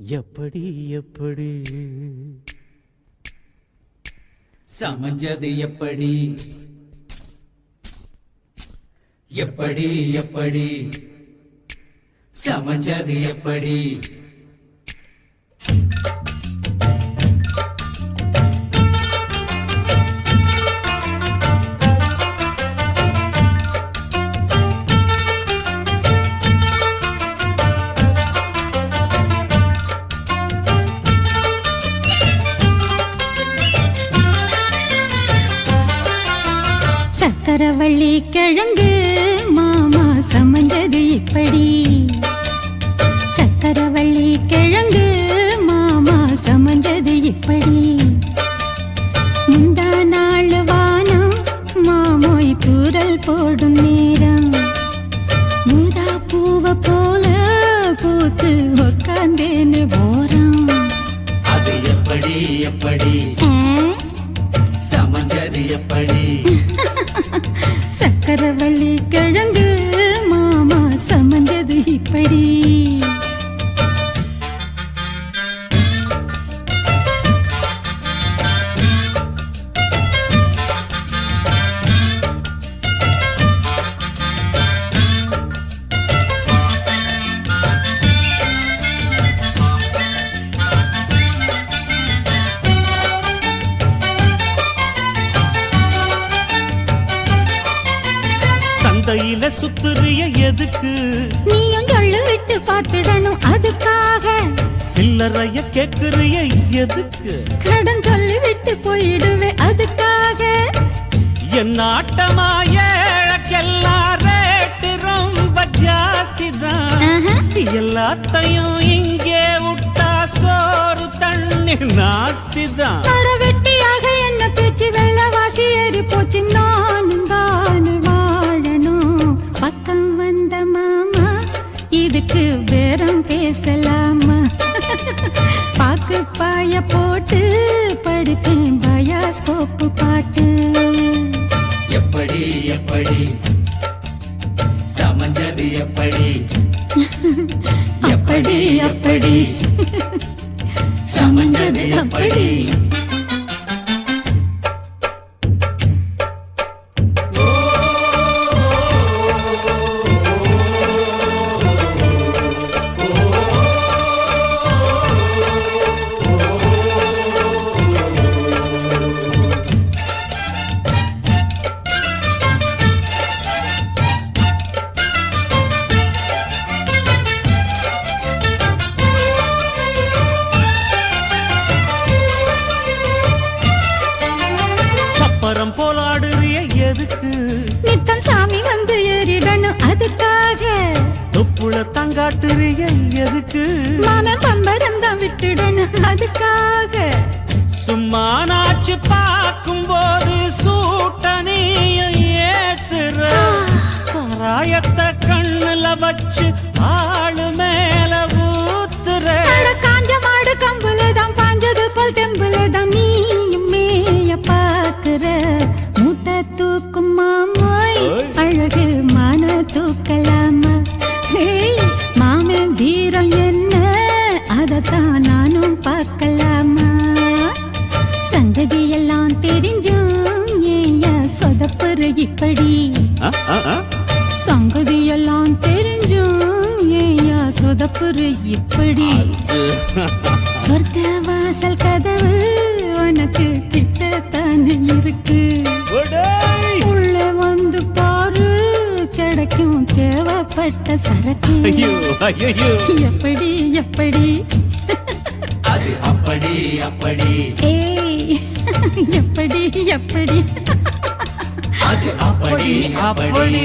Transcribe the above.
எப்படி எப்படி? சமஞ்சது எப்படி? எப்படி எப்படி? சமஞ்சது எப்படி? சக்கரவள்ளி கிழங்கு மாமா சமைஞ்சது இப்படி. சக்கரவள்ளி கிழங்கு மாமா சமைஞ்சது இப்படி. முந்தா நாள் வானம் மாமோய் தூரல் போடும் சக்கரவள்ளி கிழங்கு சுத்துறிய எதுக்கு? நீயும் சொல்லு விட்டு பார்த்துடணும் அதுக்காக. சில்லறைய கேக்குறிய எதுக்கு? கடன் சொல்லி விட்டு போயிடுவே அதுக்காக. என் ஆட்டமா ஏழக்கெல்லாம் ரேட்டு ரொம்ப ஜாஸ்தி தான். எல்லாத்தையும் இங்கே விட்டா சோறு தண்ணி நாஸ்தி தான் வெட்டியாக என்ன பேச்சு வெள்ளவாசி ஏறி போச்சு பேசலாமா? பாக்கு பாய போட்டு படிப்பேன் பயாஸ்கோப்பு பாட்டு. எப்படி எப்படி? சமஞ்சது எப்படி? அப்படி அப்படி. சமஞ்சது அப்படி. சப்பரம் போலாடுறிய எதுக்கு? நித்தம் சாமி வந்து ஏறிடணும் அதுக்காக. தொப்புள தங்காட்டுறிய எதுக்கு? மாமன் பம்பரம் தான் விட்டுடணும் அதுக்காக. சும்மா நாச்சு பார்க்கும் போது சூட்டனையும் ஏத்துற. சாராயத்தை கண்ணுல வச்சு ஏயா சொதப்புற இப்படி. சொர்க்க வாசல் கதவு உனக்கு கிட்டத்தானே இருக்கு. உள்ள வந்து பாரு கிடைக்கும் தேவைப்பட்ட சரக்கு. எப்படி எப்படி? அது அப்படி அப்படி. ஏய் எப்படி எப்படி? அது அப்படி. அப்படி.